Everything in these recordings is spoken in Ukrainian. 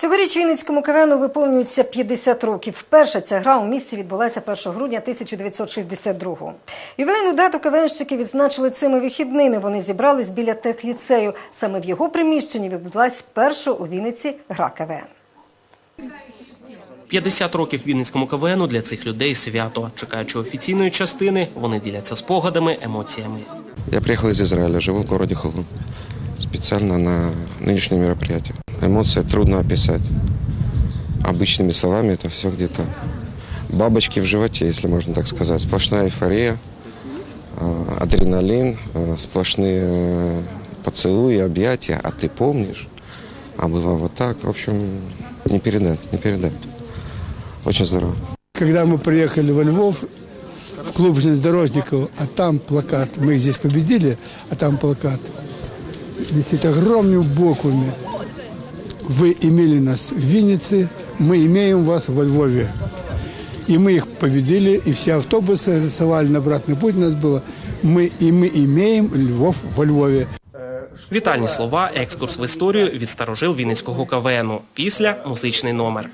Цьогоріч Вінницькому КВНу виповнюється 50 років. Вперше ця гра у місті відбулася 1 грудня 1962-го. Ювілейну дату КВНщики відзначили цими вихідними. Вони зібрались біля техліцею. Саме в його приміщенні відбулась перша у Вінниці гра КВН. 50 років Вінницькому КВНу для цих людей свято. Чекаючи офіційної частини, вони діляться спогадами, емоціями. Я приехал из Израиля, живу в городе Холм. Специально на нынешнее мероприятие. Эмоции трудно описать. Обычными словами это все где-то бабочки в животе, если можно так сказать. Сплошная эйфория, э, адреналин, э, сплошные э, поцелуи, объятия. А ты помнишь? А было вот так. В общем, не передать, не передать. Очень здорово. Когда мы приехали во Львов, в клуб железнодорожников, а там плакат, мы здесь победили, а там плакат, висит огромным буквами. Вы имели нас в Виннице, мы имеем вас во Львове. И мы их победили, и все автобусы рисовали на обратный путь у нас было. Мы, и мы имеем Львов во Львове. Вітальні слова, екскурс в історію від старожил Вінницького КВНу. Після музичний номер.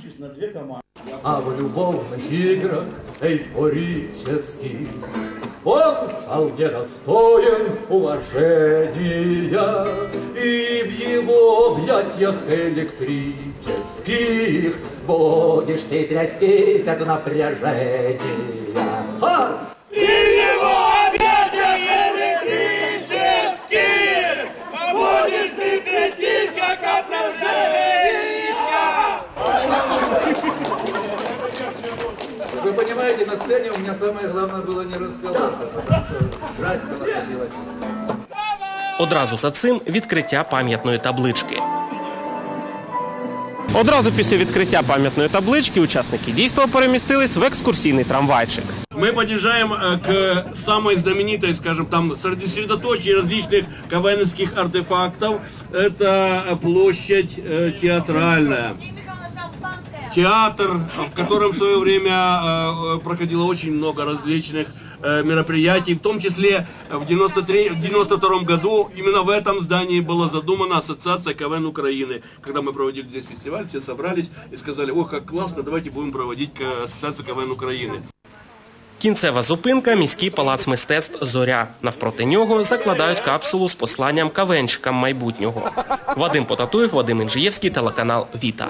А в любовных играх эйфорических Он стал недостоин уважения И в его объятиях электрических Будешь ты трястись от напряжения Ха! понимаете, на сцене у меня самое главное было не расколоться, потому что жрать находилось. Одразу за цим відкриття пам'ятної таблички. Одразу після відкриття пам'ятної таблички учасники дійства перемістились в екскурсійний трамвайчик. Мы подъезжаем э, к самой знаменитой, скажем, там средоточие различных КВНских артефактов. Это э, площадь э, театральная. Театр, в котором в свое время э, проходило очень много различных э, мероприятий, в том числе в 93, в 92 году именно в этом здании была задумана Ассоциация КВН Украины. Когда мы проводили здесь фестиваль, все собрались и сказали, ой, как классно, давайте будем проводить э, Ассоциацию КВН Украины. Кінцева зупинка міський палац мистецтв Зоря. Навпроти нього закладають капсулу з посланням кавенчикам майбутнього. Вадим Потатуєв, Вадим Інжиєвський, телеканал Віта.